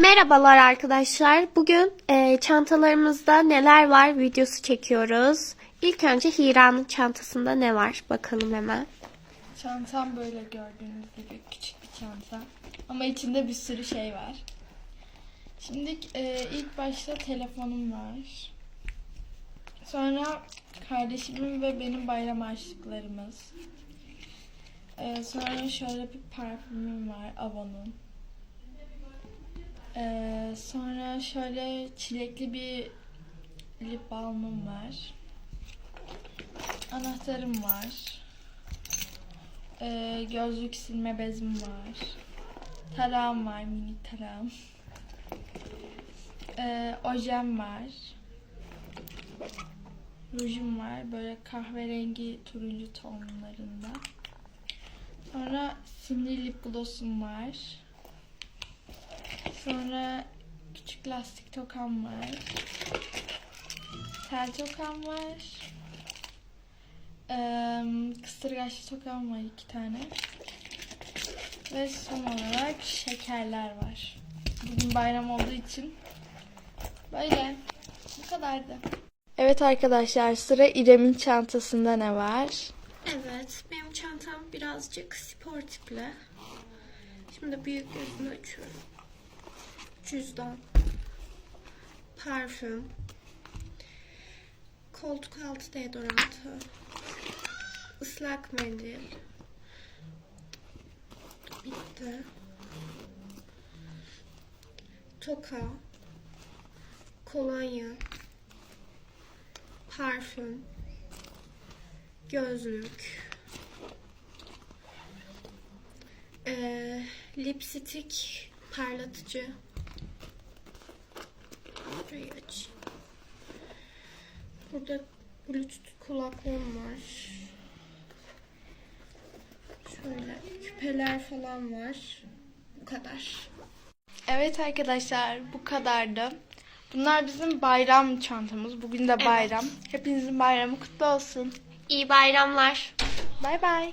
Merhabalar arkadaşlar. Bugün e, çantalarımızda neler var videosu çekiyoruz. İlk önce Hira'nın çantasında ne var bakalım hemen. Çantam böyle gördüğünüz gibi küçük bir çanta. Ama içinde bir sürü şey var. Şimdi e, ilk başta telefonum var. Sonra kardeşimin ve benim bayram harçlıklarımız. E, sonra şöyle bir parfümüm var Avon'un. E, sonra şöyle çilekli bir lip balmım var. Anahtarım var. Ee, gözlük silme bezim var. Tarağım var, mini tarağım. Ee, ojem var. Rujum var, böyle kahverengi turuncu tonlarında. Sonra simli lip glossum var. Sonra küçük lastik tokam var. Tel tokam var. Ee, kısırgaçlı tokam var iki tane. Ve son olarak şekerler var. Bugün bayram olduğu için böyle. Bu kadardı. Evet arkadaşlar sıra İrem'in çantasında ne var? Evet benim çantam birazcık spor tipli. Şimdi büyük gözünü açıyorum. Cüzdan. Parfüm. Koltuk altı deodorantı. ıslak mendil. Bitti. Toka. Kolonya. Parfüm. Gözlük. Ee, lipstik parlatıcı. Şurayı açayım. Burada bluetooth kulaklığım var. Şöyle küpeler falan var. Bu kadar. Evet arkadaşlar bu kadardı. Bunlar bizim bayram çantamız. Bugün de bayram. Hepinizin bayramı kutlu olsun. İyi bayramlar. Bay bay.